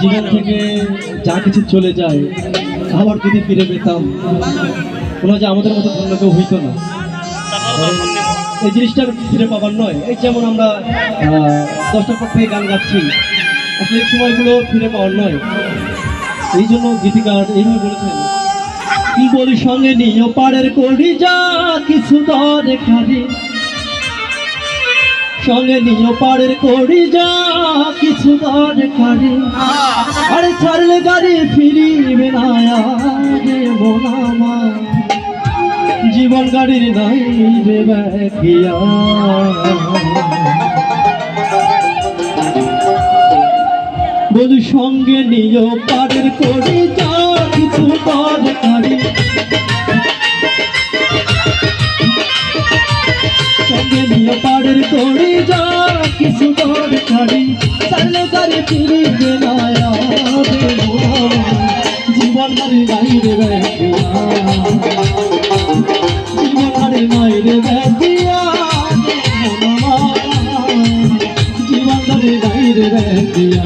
জীবন থেকে যা কিছু চলে যায় আবার যদি ফিরে পেতাম কোনো যে আমাদের মতো ধন্য কেউ হইতো না। এই জিনিসটা ফিরে পাবার নয়। এই যেমন আমরা দশটার পর থেকে গান গাচ্ছি আসলে এই সময়গুলো ফিরে পাওয়ার নয়। এই জন্য গীতিকার এইভাবে বলেছেন বলি সঙ্গে নিয়ে পাড়ের করি যা কিছু দরকারি সঙ্গে নিয়ে পাড়ের করি যা কিছু দরকারি আরে ছাড়লে গাড়ি ফিরিবে না জীবন গাড়ির নাই রে বলি সঙ্গে নিয়ে পাড়ের করি যা কিছু দরকারি নিয়ে পাড়ের করি যা, কিছু চাইলে গাড়ি ফিরিবে না আরে মোনামা জীবন গাড়ি নাই রে ব্যাকিয়া জীবনের মায়ের ব্যাধিয়া জীবনের মায়ের ব্যাধিয়া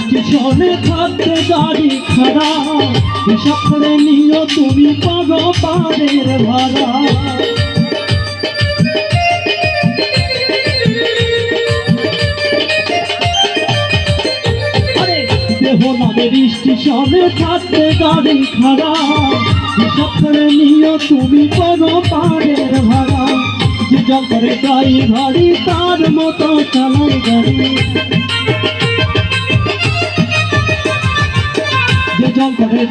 স্টেশনে থাকতে গাড়ি খাড়া। হিসাব করে নিও তুমি পাগো পাড়ের ভাড়া। নামের স্টেশনে থাকতে গাড়ি হিসাব করে তুমি পাড়ের ভাড়া। করে ড্রাইভারি তার মতো চালাই গাড়ি। যে করে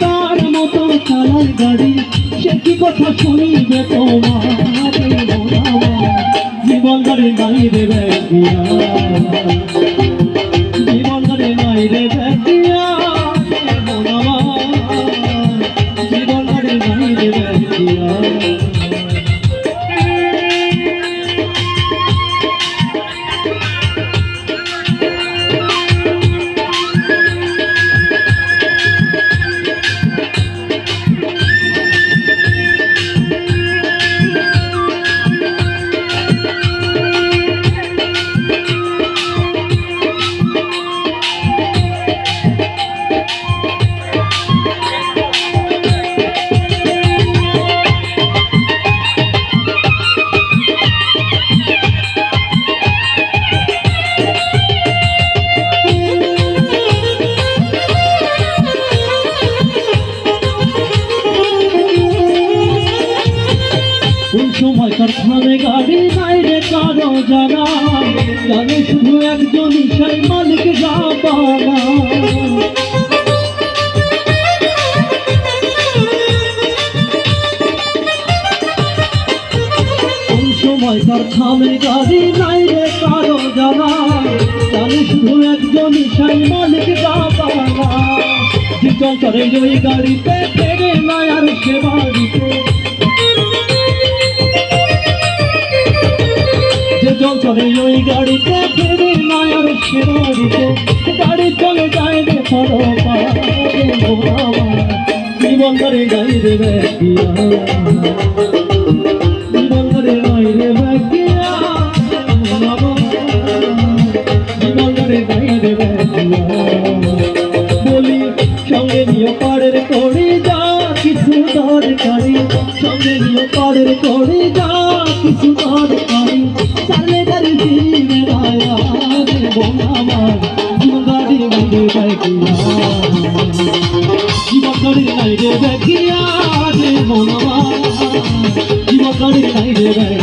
তার মতো চালাই গাড়ি। সে কি কথা শুনিবে তোমার জীবন গাড়ি নাই তার খানে গাড়ি নাই রে কারও জানা জানে শুধু একজনই সেই মালিক কোন সময় তার খামে গাড়ি নাই রে কারও জানা জানে শুধু একজনই সেই মালিক যাবানা জীবন করে ওই গাড়িতে ফেরে না আর সে জল চলে ওই গাড়িতে ফেরে না আর সে বাড়িতে গাড়ি চলে যায় রে জীবন ধরে গাড়ি রে জীবন ধরে নাই রে জীবন ধরে নাই রে বলি, সঙ্গে নিয়ে পাড়ের করে যা কিছু দরকারি। সঙ্গে নিয়ে পাড়ের করে যা জীবন নাই রে ব্যাগিয়া দেব জীবন নাই রে